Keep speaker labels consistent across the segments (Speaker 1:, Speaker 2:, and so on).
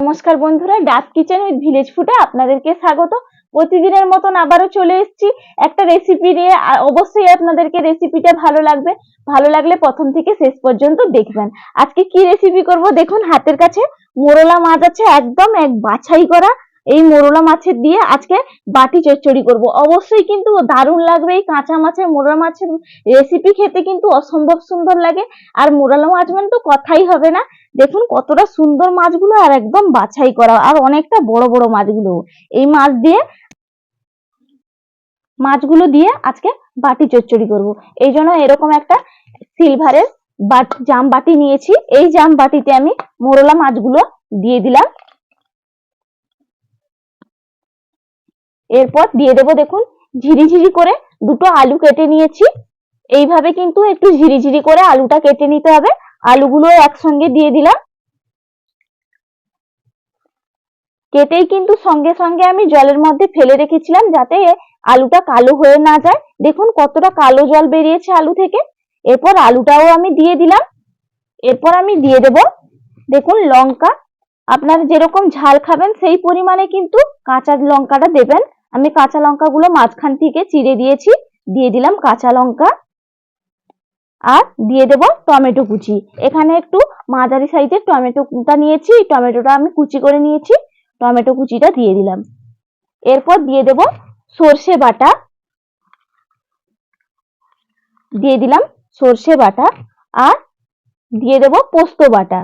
Speaker 1: নমস্কার বন্ধুরা ডাক কিচেন উইথ ভিলেজ ফুডে আপনাদেরকে স্বাগত। প্রতিদিনের মতন আবারও চলে এসেছি একটা রেসিপি নিয়ে। অবশ্যই আপনাদেরকে রেসিপিটা ভালো লাগবে। ভালো লাগলে প্রথম থেকে শেষ পর্যন্ত দেখবেন। আজকে কি রেসিপি করব? দেখুন, হাতের কাছে মোরলা মাছ আছে, একদম এক বাছাই করা। এই মোরলা মাছের দিয়ে আজকে বাটি চচ্চড়ি করব। অবশ্যই কিন্তু দারুণ লাগবে এই কাঁচা মাছের, মোরলা মাছের রেসিপি খেতে কিন্তু অসম্ভব সুন্দর লাগে। আর মোরলা মাছ মানে তো কথাই হবে না। দেখুন কতটা সুন্দর মাছগুলো আর একদম বাছাই করা। আর অনেকটা বড় বড় মাছগুলো এই মাছ দিয়ে, মাছগুলো দিয়ে আজকে বাটি চচ্চড়ি করব। এই জন্য এরকম একটা সিলভারের বাট জাম বাটি নিয়েছি। এই জাম বাটিতে আমি মোরলা মাছগুলো দিয়ে দিলাম। এরপর দিয়ে দেবো দেখুন, ঝিরিঝিরি করে দুটো আলু কেটে নিয়েছি। এইভাবে কিন্তু একটু ঝিরিঝিরি করে আলুটা কেটে নিতে হবে। আলুগুলো একসঙ্গে দিয়ে দিলাম। কেটেই কিন্তু সঙ্গে সঙ্গে আমি জলের মধ্যে ফেলে রেখেছিলাম যাতে আলুটা কালো হয়ে না যায়। দেখুন কতটা কালো জল বেরিয়েছে আলু থেকে। এরপর আলুটাও আমি দিয়ে দিলাম। এরপর আমি দিয়ে দেব, দেখুন লঙ্কা। আপনারা যেরকম ঝাল খাবেন, সেই পরিমাণে কিন্তু কাঁচা লঙ্কাটা দেবেন। আমি কাঁচা লঙ্কাগুলো মাঝখান থেকে চিড়ে দিয়েছি, দিয়ে দিলাম কাঁচা লঙ্কা। আর দিয়ে দেব টমেটো কুচি। এখানে একটু মাঝারি সাইজের টমেটোটা নিয়েছি, টমেটোটা আমি কুচি করে নিয়েছি, টমেটো কুচিটা দিয়ে দিলাম। এরপর দিয়ে দেব সর্ষে বাটা। দিয়ে দিলাম সর্ষে বাটা। আর দিয়ে দেব পোস্ত বাটা।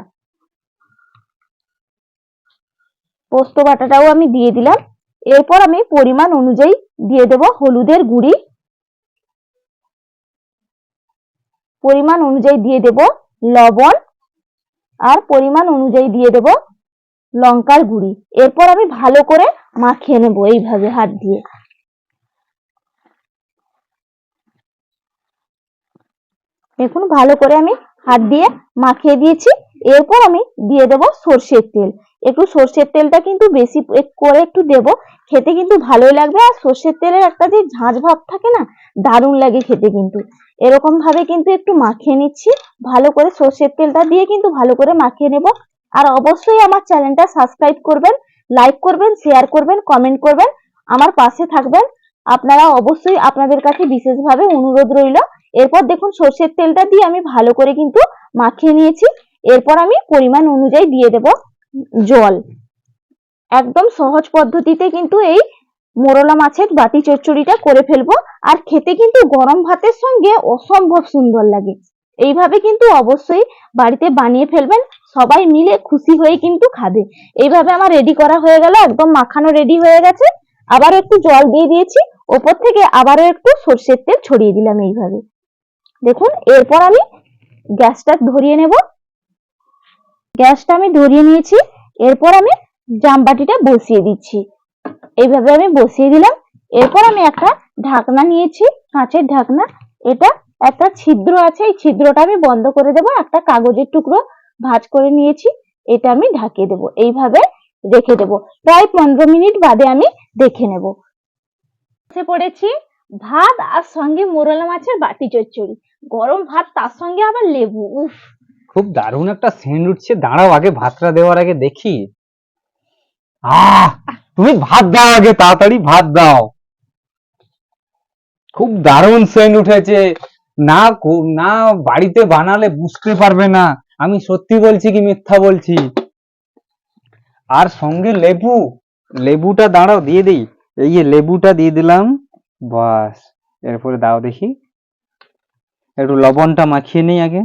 Speaker 1: পোস্ত বাটাটাও আমি দিয়ে দিলাম। এরপর আমি পরিমাণ অনুযায়ী দিয়ে দেব হলুদের গুঁড়ি। পরিমাণ অনুযায়ী দিয়ে দেব লবণ আর পরিমাণ অনুযায়ী দিয়ে দেব লঙ্কার গুঁড়ি। এরপর আমি ভালো করে মাখিয়ে নেব এইভাবে হাত দিয়ে। দেখুন, ভালো করে আমি হাত দিয়ে মাখিয়ে দিয়েছি। এরপর আমি দিয়ে দেব সর্ষের তেল। একটু সর্ষের তেলটা কিন্তু বেশি করে একটু দেব। খেতে কিন্তু ভালোই লাগবে। আর সর্ষের তেলের একটা যে ঝাঁঝ ভাব থাকে না, দারুণ লাগে খেতে কিন্তু। এরকম ভাবে কিন্তু একটু মাখিয়ে নিচ্ছি। ভালো করে সর্ষের তেলটা দিয়ে কিন্তু ভালো করে মাখিয়ে নেব। আর অবশ্যই আমার চ্যানেলটা সাবস্ক্রাইব করবেন, লাইক করবেন, শেয়ার করবেন, কমেন্ট করবেন, আমার পাশে থাকবেন। আপনারা অবশ্যই আপনাদের কাছে বিশেষভাবে অনুরোধ রইল। এরপর দেখুন, সর্ষের তেলটা দিয়ে আমি ভালো করে কিন্তু মাখিয়ে নিয়েছি। এরপর আমি পরিমাণ অনুযায়ী দিয়ে দেব। জল। একদম সহজ পদ্ধতিতে কিন্তু এই মোরলা মাছের বাটি চচ্চড়িটা করে ফেলব। আর খেতে কিন্তু গরম ভাতের সঙ্গে অসম্ভব সুন্দর লাগে। এইভাবে কিন্তু অবশ্যই বাড়িতে বানিয়ে ফেলবেন। সবাই মিলে খুশি হয়ে কিন্তু খাবে। এইভাবে আমার রেডি করা হয়ে গেল, একদম মাখানো রেডি হয়ে গেছে। আবার একটু জল দিয়ে দিয়েছি। ওপর থেকে আবারও একটু সর্ষের তেল ছড়িয়ে দিলাম এইভাবে। দেখুন, এরপর আমি গ্যাসটা ধরিয়ে নেব। গ্যাসটা আমি ধরিয়ে নিয়েছি, এরপর আমি জামবাটিটা বসিয়ে দিচ্ছি। এইভাবে আমি বসিয়ে দিলাম, এরপর আমি একটা ঢাকনা নিয়েছি, কাঁচের ঢাকনা। এটা একটা ছিদ্র আছে, এই ছিদ্রটা আমি বন্ধ করে দেব, একটা কাগজের টুকরো ভাঁজ করে নিয়েছি, এটা আমি ঢাকিয়ে দেব। এইভাবে রেখে দেব। প্রায় পনেরো মিনিট বাদে আমি দেখে নেব। পড়েছি, ভাত আর সঙ্গে মোরলা মাছের বাটি চচ্চড়ি। গরম ভাত, তার সঙ্গে আবার লেবু, উফ।
Speaker 2: খুব দারুণ একটা সেন্ট উঠছে দাঁড়াও আগে, ভাতটা দেওয়ার আগে দেখি। আহ! তুমি ভাত দাও আগে, তাড়াতাড়ি ভাত দাও। খুব দারুণ সেন্ট উঠেছে না না বাড়িতে বানালে বুঝতে পারবে না। আমি সত্যি বলছি কি মিথ্যা বলছি? আর সঙ্গে লেবু, লেবুটা দাঁড়াও, দিয়ে দিই। এই যে লেবুটা দিয়ে দিলাম, বাস। এরপরে দাও দেখি। একটু লবণটা মাখিয়ে নেই আগে।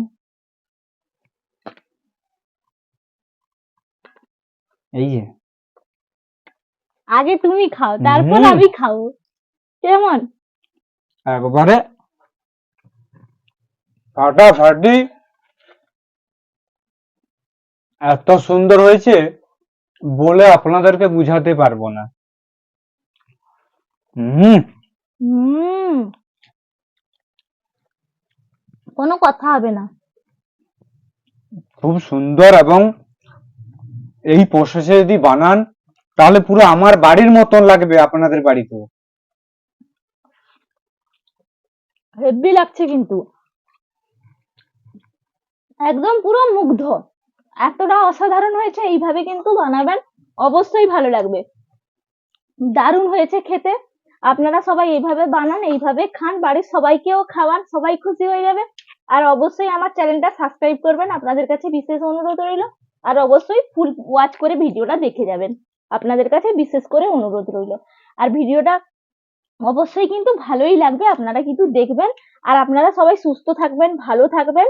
Speaker 2: এই যে।
Speaker 1: আগে তুমি খাও তারপর আমি খাব। কেমন?
Speaker 2: একবারে ফাটাফাটি এত সুন্দর হয়েছে বলে আপনাদেরকে বুঝাতে পারব না। হুম।
Speaker 1: হুম। কোনো কথা হবে না।
Speaker 2: খুব সুন্দর এবং এই প্রসেসে যদি বানান, তাহলে পুরো আমার বাড়ির মতন লাগবে আপনাদের বাড়িতেও।
Speaker 1: হেভি লাগছে কিন্তু। একদম পুরো মুগ্ধ। এতটা অসাধারণ হয়েছে, এইভাবে কিন্তু বানাবেন, অবশ্যই ভালো লাগবে। দারুণ হয়েছে খেতে। আপনারা সবাই এইভাবে বানান, এইভাবে খান, বাড়ির সবাইকেও খাওয়ান, সবাই খুশি হয়ে যাবে। আর অবশ্যই আমার চ্যানেলটা সাবস্ক্রাইব করবেন, আপনাদের কাছে বিশেষ অনুরোধ রইল। আর অবশ্যই ফুল ওয়াচ করে ভিডিওটা দেখে যাবেন। আপনাদের কাছে বিশেষ করে অনুরোধ রইল। আর ভিডিওটা অবশ্যই কিন্তু ভালোই লাগবে, আপনারা কিন্তু দেখবেন। আর আপনারা সবাই সুস্থ থাকবেন, ভালো থাকবেন।